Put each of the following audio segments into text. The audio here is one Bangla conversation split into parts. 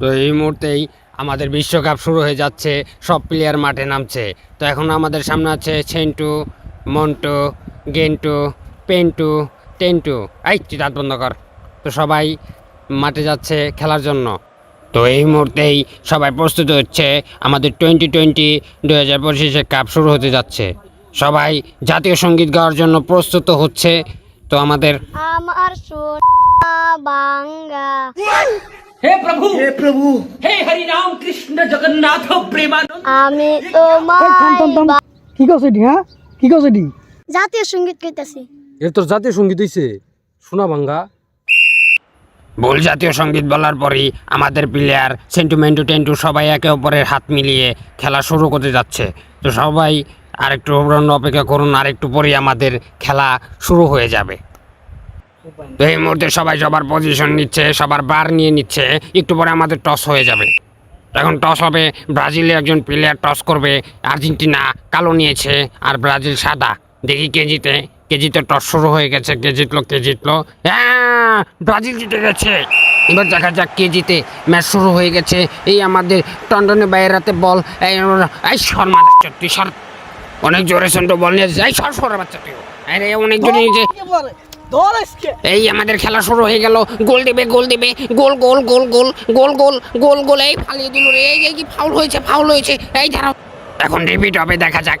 তো এই মুহূর্তেই আমাদের বিশ্বকাপ শুরু হয়ে যাচ্ছে সব প্লেয়ার মাঠে নামছে। তো এখন আমাদের সামনে আছে সেন্টু মন্টু গেন্টু পেন্টু টেন্টু। এই তুই দাঁত বন্ধ কর। তো সবাই মাঠে যাচ্ছে খেলার জন্য। তো এই মুহূর্তেই সবাই প্রস্তুত হচ্ছে আমাদের টোয়েন্টি টোয়েন্টি দু হাজার পঁচিশে কাপ শুরু হতে যাচ্ছে। সবাই জাতীয় সংগীত গাওয়ার জন্য প্রস্তুত হচ্ছে। তো আমাদের আমার সোনা বাংলা। হে প্রভু! হে প্রভু! হে হরি রাম কৃষ্ণ জগন্নাথ প্রেমানন্দ। আমি তোমার কি কইছ ডি হ্যাঁ কি কইছ ডি জাতীয় সংগীত কইতাছি এর তোর জাতীয় সংগীত হইছে শোনা ভাঙ্গা ভুল জাতীয় সংগীত বলার পরই আমাদের প্লেয়ার সেন্টুমেন্টু টেন্টু সবাই একে অপরের হাত মিলিয়ে খেলা শুরু করতে যাচ্ছে। তো সবাই আরেকটু অপেক্ষা করুন আরেকটু পরই আমাদের খেলা শুরু হয়ে যাবে। তো এই মুহূর্তে সবাই সবার পজিশন নিচ্ছে সবার বার নিয়ে নিচ্ছে। একটু পরে আমাদের টস হয়ে যাবে। এখন টস হবে ব্রাজিলে একজন প্লেয়ার টস করবে। আর্জেন্টিনা কালো নিয়েছে আর ব্রাজিল সাদা। দেখি কে জিতে। কে জিতে টস শুরু হয়ে গেছে। কে জিতলো কে জিতলো। হ্যাঁ ব্রাজিল জিতে গেছে। এবার দেখা যাক কে জিতে। ম্যাচ শুরু হয়ে গেছে। এই আমাদের টন্ডনে বাইরাতে বল। এই শর্মা তুই সর। অনেক জোরে সন্টো বল নিয়ে। এই সর সর বাচ্চা তুই আরে অনেক জোরে নিয়েছে এই আমাদের খেলা শুরু হয়ে গেল। গোল দেবে গোল দেবে। Goal goal goal goal goal goal goal goal. এই ফালিয়ে দিল রে, এই কি ফাউল হয়েছে ফাউল হয়েছে। এই দাঁড়াও। এখন রিপিট হবে, দেখা যাক।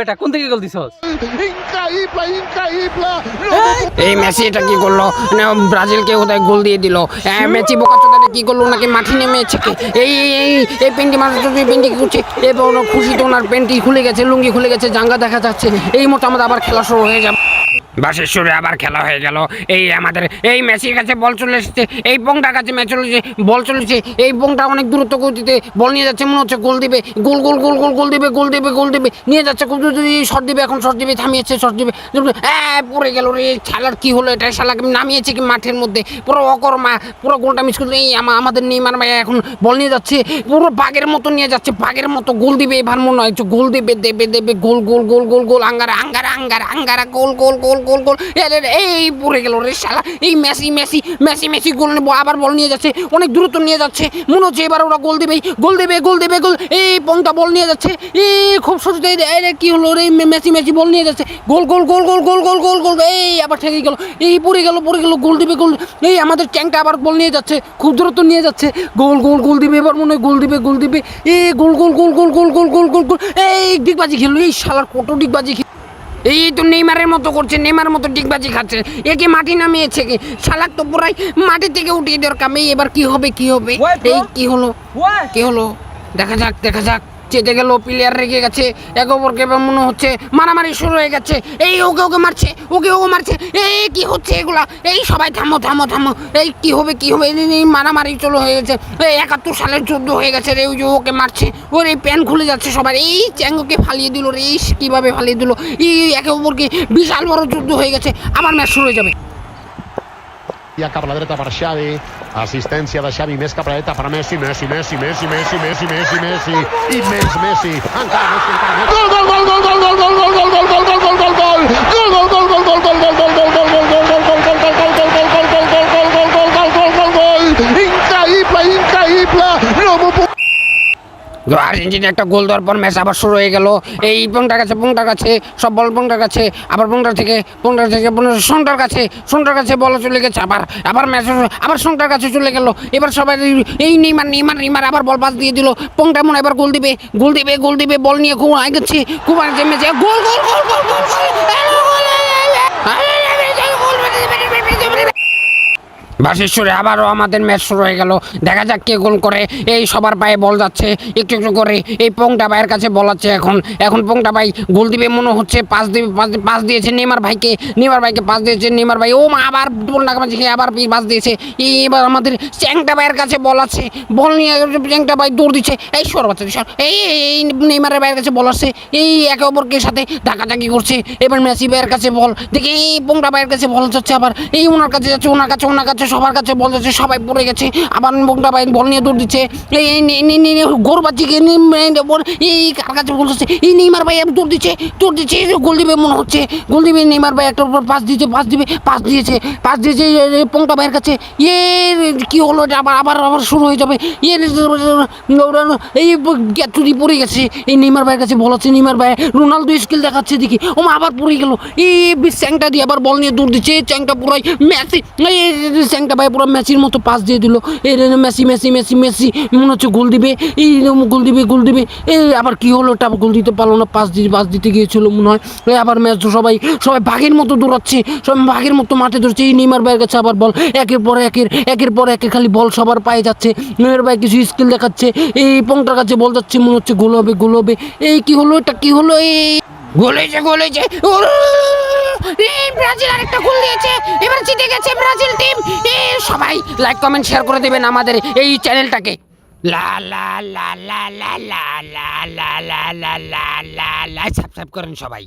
তো বেটা কোন থেকে গোল দিছস. এই মেসি এটা কি করল? না, ব্রাজিলকে কোথায় গোল দিয়ে দিল। হ্যাঁ, মেসি বোকাচোদাটা কি করল? নাকি মাঠে নেমেছে কি? এই এই এই পেন্টি মারতে এই পেন্টি কি করছে খুশি খুশিতে ওনার পেন্টি খুলে গেছে লুঙ্গি খুলে গেছে জাঙ্গা দেখা যাচ্ছে। এই মোটা আমাদের আবার খেলা শুরু হয়ে যাবে। বাসের সুরে আবার খেলা হয়ে গেল এই আমাদের এই মেসির কাছে বল চলে এসেছে এই পোংটার কাছে ম্যাচ চলেছে বল চলেছে এই পোংটা অনেক দূরত্ব গতিতে বল নিয়ে যাচ্ছে মনে হচ্ছে গোল দিবে গোল গোল গোল গোল গোল দিবে গোল দিবে গোল দিবে নিয়ে যাচ্ছে খুব দ্রুত শট দিবে এখন শট দিবে থামিয়েছে শট দিবে হ্যাঁ পড়ে গেল রে খেলার কি হলো এটা শালাকে নামিয়েছে কি মাঠের মধ্যে পুরো অকর্মা পুরো গোলটা মিস করে এই আমা- আমাদের নেইমার ভাই এখন বল নিয়ে যাচ্ছে পুরো বাঘের মতো নিয়ে যাচ্ছে বাঘের মতো গোল দিবে এবার মনে হয় গোল দেবে দেবে দেবে goal goal goal goal goal Angara আঙ্গারা আঙ্গারা Angara goal goal goal goal goal এ এই পড়ে গেল রে শালা এই Messi Messi Messi Messi goal আবার বল নিয়ে যাচ্ছে অনেক দূরত্ব নিয়ে যাচ্ছে মনে হচ্ছে এবার ওরা গোল দেবে গোল দেবে গোল দেবে গোল এই পংটা বল নিয়ে যাচ্ছে এই খুব রে কি হলো রে মেসি মেসি বল নিয়ে যাচ্ছে গোল goal goal goal goal goal goal goal এই আবার ঠেকে গেল এই পড়ে গেল পড়ে গেল গোল দিবে গোল এই আমাদের ট্যাঙ্কটা আবার বল নিয়ে যাচ্ছে খুব দূরত্ব নিয়ে যাচ্ছে গোল গোল গোল দিবে এবার মনে হয় গোল দিবে গোল দিবে এই গোল goal goal goal goal goal goal goal goal এই ডিগবাজি খেললো এই শালার কত ডিগবাজি খেল এই তো নেইমারের মতো করছে নেইমারের মতো ডিগবাজি খাচ্ছে। একে মাটি নামিয়েছে কি? শালাক তো পুরাই মাটি থেকে উঠিয়ে দরকার এই এবার কি হবে কি হবে? এই কি হলো? কি হলো? দেখা যাক দেখা যাক। চেতে গেল প্লেয়ার রেগে গেছে। এক অপরকে মনে হচ্ছে মারামারি শুরু হয়ে গেছে। এই ওকে ওকে মারছে, ওকে ওকে মারছে। এই কি হচ্ছে এগুলা? এই সবাই থামো থামো থামো। এই কি হবে কি হবে? এই মারামারি চলো হয়ে গেছে। এই একাত্তর সালের যুদ্ধ হয়ে গেছে রে, ওই ওকে মারছে। ওর এই প্যান খুলে যাচ্ছে সবার এই চ্যাঙ্গকে ফালিয়ে দিল রে কীভাবে ফালিয়ে দিল? এই একে অপরকে বিশাল বড় যুদ্ধ হয়ে গেছে। আবার ম্যাচ শুরু হয়ে যাবে। I cap a la dreta per Xavi. Assistència de Xavi, més cap a la dreta per Messi, Messi, Messi, Messi, Messi, Messi, Messi, Messi. Messi. Encara Messi, encara Messi. Gol, gol, gol, gol, gol, gol, gol, gol, gol, gol, gol, gol. Gol, gol, gol, gol, gol, gol, gol, gol, gol, gol, gol, gol, gol, gol, gol, Argentina একটা গোল দেওয়ার পর ম্যাচ আবার শুরু হয়ে গেল এই পংটার কাছে পংটার কাছে সব বল পংটার কাছে আবার পংটার থেকে পংটার থেকে সোনটার কাছে সোনটার কাছে বল চলে গেছে আবার আবার ম্যাচ আবার সন্টার কাছে চলে গেল এবার সবাই এই নেইমার নেইমার নেইমার আবার বল পাস দিয়ে দিল পংটা মনে এবার গোল দিবে গোল দিবে গোল দিবে বল নিয়ে খুব আগেছে খুব আগে গোল গোল গোল গোল গোল গোল বাসেশ্বরে আবারও আমাদের ম্যাচ শুরু হয়ে গেল। দেখা যাক কে গোল করে। এই সবার পায়ে বল যাচ্ছে। একটু একটু করে এই পোংটা ভাইয়ের কাছে বল আছে এখন। এখন পোংটা ভাই গোল দিবে মনে হচ্ছে। পাস দিবে, পাস- দিয়েছে নেমার ভাইকে। নেমার ভাইকে পাস দিয়েছে নেমার ভাই। ও মা আবার পোংটা মাঝে আবার পাস দিয়েছে। এই এবার আমাদের চ্যাংটা ভাইয়ের কাছে বল আছে। বল নিয়ে চ্যাংটা ভাই দৌড় দিচ্ছে। এই সর বাচ্চা এই, এই- নেইমারের ভাইয়ের কাছে বল এই একে অপরকে সাথে ধাক্কাধাক্কি করছে। এবার মেসি ভাইয়ের কাছে বল। দেখি এই পোংটা ভাইয়ের কাছে বল যাচ্ছে আবার। এই ওনার কাছে যাচ্ছে, ওনার কাছে ওনার কাছে। সবার কাছে বল যাচ্ছে সবাই পড়ে গেছে আবার পোংটা ভাই বল নিয়ে দৌড় দিচ্ছে। গোর বাচ্চিকে এই কার কাছে বল যাচ্ছে এই নেইমার ভাই দৌড় দিচ্ছে দৌড় দিচ্ছে গোল দিবে মনে হচ্ছে। গোল দিবে নেইমার ভাই একটা উপর পাস দিয়েছে পাস দিবে পাস দিয়েছে পাস দিয়েছে পোংটা ভাইয়ের কাছে। ইয়ে কি হলো এটা আবার আবার আবার শুরু হয়ে যাবে? ইয়ে এই চুরি পড়ে গেছে। এই নেইমার ভাইয়ের কাছে বল আছে, নেইমার ভাই, রোনালদো স্কিল দেখাচ্ছে দেখি। ও আবার পড়ে গেল। এই চ্যাংটা দিয়ে আবার বল নিয়ে দৌড় দিচ্ছে। চ্যাংটা পুরাই এই চ্যাংটা ভাই পুরো মেসির মতো পাস দিয়ে দিল। এই মেসি মেসি মেসি মেসি, মনে হচ্ছে গোল দিবে। এই গোল দিবে গোল দিবে। এই আবার কি হলো? ওটা গোল দিতে পারল না, পাস দিয়ে পাস দিতে গিয়েছিল মনে হয়। আবার ম্যাচ সবাই সবাই বাঘের মতো দৌড়াচ্ছে, সবাই বাঘের মতো মাঠে দৌড়ছে এই নেইমার ভাইয়ের কাছে আবার বল। একের পর একের একের পর একের খালি বল সবার পায়ে যাচ্ছে। নেইমার ভাই কিছু স্কিল দেখাচ্ছে। এই পংটার কাছে বল যাচ্ছে, মনে হচ্ছে গোল হবে গোল হবে। এই কি হলো? এটা কি হলো? এই গোল হয়েছে গোল হয়েছে। এই ব্রাজিল আরেকটা গোল দিয়েছে এবার জিতে গেছে ব্রাজিল টিম সবাই লাইক কমেন্ট শেয়ার করে দেবেন আমাদের এই চ্যানেলটাকে লা লা লা লা লা লা লা লা লা লা লা লা সাবস্ক্রাইব করেন সবাই